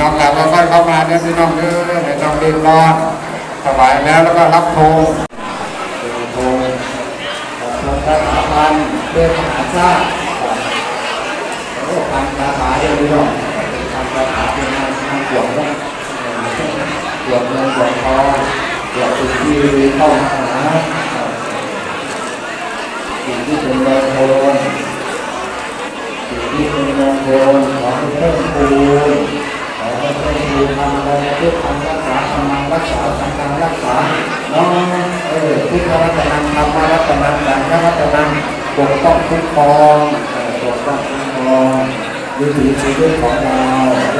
น้องเราก็ค่อยเข้ามาเนี่ยพี่น้องเด้อไม่ต้องรีบร้อนถวายแล้วแล้วก็รับโทงโทงขอบคุณพระสาพันเพื่อหาชาติโอ้พันคาถาเดียวพี่น้องพันคาถาเป็นงานงานหลวงต้องเกี่ยวเงินเกี่ยวทองเกี่ยวสิ่งที่เข้ามาหาสิ่งที่เป็นมงคล พูนทำอะไรเพื่อทำรักษาทำรักษาทำการรักษาน้องเออที่พระรัตนังทำมรัตนังดังพระรัตนังปกป้องคุ้มครองปกป้องคุ้มครองดูถีชีวิตของเรา